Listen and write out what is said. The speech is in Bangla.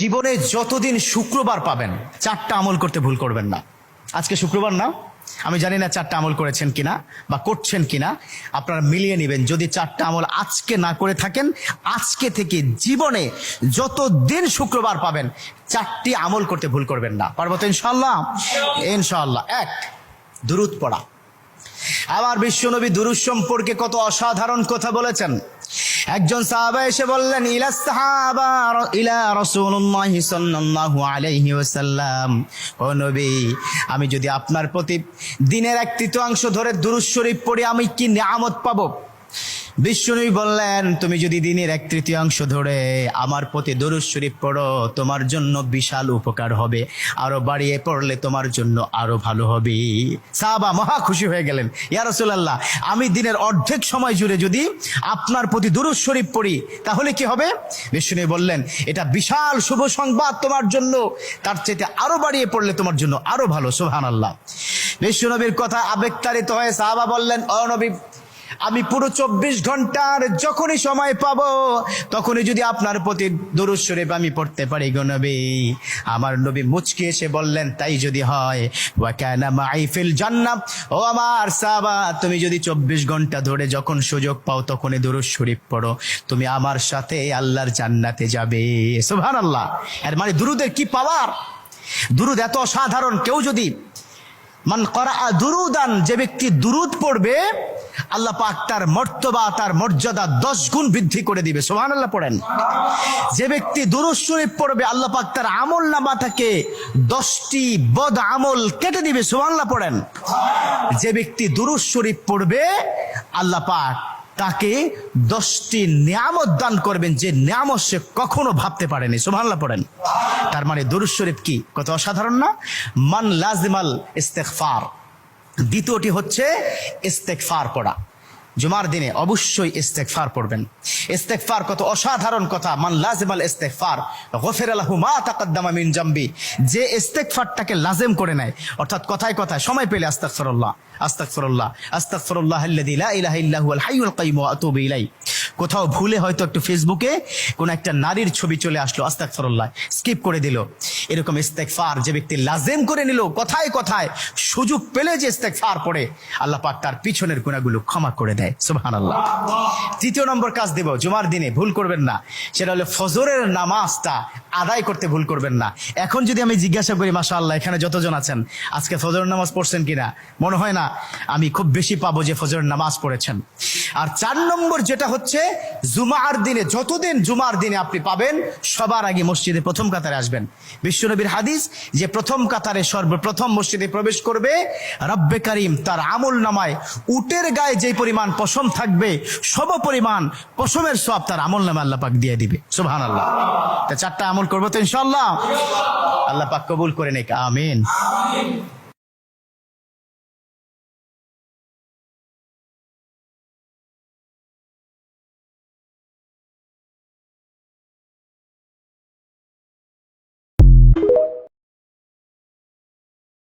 জীবনে যতদিন শুক্রবার পাবেন, চারটা আমল করতে ভুল করবেন না। আজকে শুক্রবার না? আমি জানি না চারটা আমল করেছেন কিনা বা করছেন কিনা। আপনারা মিলিয়ে নেবেন, যদি চারটা আমল আজকে না করে থাকেন, আজকে থেকে জীবনে যত দিন শুক্রবার পাবেন, চারটি আমল করতে ভুল করবেন না। পারব তো ইনশাল্লাহ ইনশাল্লাহ এক, দুরুদ পড়া। আবার বিশ্বনবী দুরুদ সম্পর্কে কত অসাধারণ কথা বলেছেন। একজন সাহাবা এসে বললেন, ইলা সাহাবা ইলা রাসূলুল্লাহ সাল্লাল্লাহু আলাইহি ওয়াসাল্লাম। ও নবী, আমি যদি আপনার প্রতি দিনের এক তৃতীয়াংশ ধরে দুরুদ শরীফ পড়ি, আমি কি নিয়ামত পাবো? বিশ্বনবী বললেন, তুমি যদি দিনের এক তৃতীয়াংশ ধরে আমার প্রতি দরুদ শরীফ পড়ো, তোমার জন্য বিশাল উপকার হবে। আরও বাড়িয়ে পড়লে তোমার জন্য আরও ভালো হবে। সাহাবা মহা খুশি হয়ে গেলেন। ইয়া রাসূলুল্লাহ, আমি দিনের অর্ধেক সময় জুড়ে যদি আপনার প্রতি দরুদ শরীফ পড়ি, তাহলে কি হবে? বিশ্বনবী বললেন, এটা বিশাল শুভ সংবাদ তোমার জন্য। তার চাইতে আরও বাড়িয়ে পড়লে তোমার জন্য আরও ভালো, সুবহানাল্লাহ। বিশ্বনবীর কথা আবেগতাড়িত হয়ে সাহাবা বললেন অ নবী আমি পুরো চব্বিশ ঘণ্টার যখনই সময় পাবো, তখনই যদি আপনার প্রতি দরুদ শরীফ আমি পড়তে পারি গো আমার নবী মুচকি এসে বললেন, তাই যদি হয় ও আমার সাবা তুমি যদি চব্বিশ ঘণ্টা ধরে যখন সুযোগ পাও, তখনই দরুদ শরীফ পড়ো। তুমি আমার সাথে আল্লাহর জান্নাতে যাবে। সুবহানাল্লাহ। এর মানে দুরুদের কি পাওয়ার? দুরুদ এত অসাধারণ। কেউ যদি মান করা দুরুদান, যে ব্যক্তি দুরুদ পড়বে, আল্লাহ পাক তার মর্তবা, তার মর্যাদা দশ গুণ বৃদ্ধি করে দিবে। সোহান আল্লাহ পড়েন। যে ব্যক্তি দুরুদ শরীফ পড়বে, আল্লাহ পাক তার আমল নামা থেকে দশটি বদ আমল কেটে দিবে। সোহান আল্লাহ পড়েন। যে ব্যক্তি দুরুদ শরীফ পড়বে, আল্লাহ পাক তাকে দশটি নিয়ামত দান করবেন, যে নিয়ামত সে কখনো ভাবতে পারেনি। সুবহানাল্লাহ পড়েন। তার মানে দুরুদ শরীফ কি? কত অসাধারণ না? মান লাজিমাল ইস্তেগফার। দ্বিতীয়টি হচ্ছে ইস্তেগফার পড়া। জুমার দিনে অবশ্যই ইস্তেগফার পড়বেন। ইস্তেগফার কত অসাধারণ কথা। মান লাজিমাল ইস্তেগফার। গফির লাহু মা তাকাদ্দামা মিন জামবি। যে ইস্তেগফারটাকে লাজিম করে নেয়, অর্থাৎ কথায় কথায় সময় পেলে আস্তাগফিরুল্লাহ আস্তাগফিরুল্লাহ আস্তাগফিরুল্লাহ আল্লাযী লা ইলাহা ইল্লা হুয়াল হাইয়ুল কাইয়্যুম ওয়া আতুবু ইলাইহি। কোথাও ভুলে হয়তো একটু ফেসবুকে কোন একটা নারীর ছবি চলে আসলো আস্তাক ফরল্লাহ স্কিপ করে দিল। এরকম ইস্তেগফার যে ব্যক্তি লাজেম করে নিল কথায় কথায় সুযোগ পেলে যে ইস্তেকফার পড়ে আল্লাহ পাক তার পিছনের গুণাগুলো ক্ষমা করে দেয় সুবহানাল্লাহ। তৃতীয় নম্বর কাজ দেব জুমার দিনে ভুল করবেন না সেটা হলো ফজরের নামাজটা আদায় করতে ভুল করবেন না। এখন যদি আমি জিজ্ঞাসা করি, মাশাআল্লাহ, এখানে যতজন আছেন, আজকে ফজরের নামাজ পড়ছেন কিনা? মনে হয় না, আমি খুব বেশি পাবো যে ফজরের নামাজ পড়েছেন। আর চার নম্বর যেটা হচ্ছে, জুমার দিনে, যতদিন জুমার দিনে আপনি পাবেন, সবার আগে মসজিদে প্রথম কাতারে আসবেন। বিশ্বনবীর হাদিস, যে প্রথম কাতারে সর্বপ্রথম মসজিদে প্রবেশ করবে, রব্বে কারিম তার আমল নামায় উটের গায়ে যে পরিমাণ পশম থাকবে, সব পরিমাণ পশমের সব তার আমল নামে আল্লাহ পাক দিয়ে দিবে। সুবহান আল্লাহ তা চারটা আমল করব তো ইনশাল্লাহ আল্লাহ পাক কবুল করে নেক আমিন।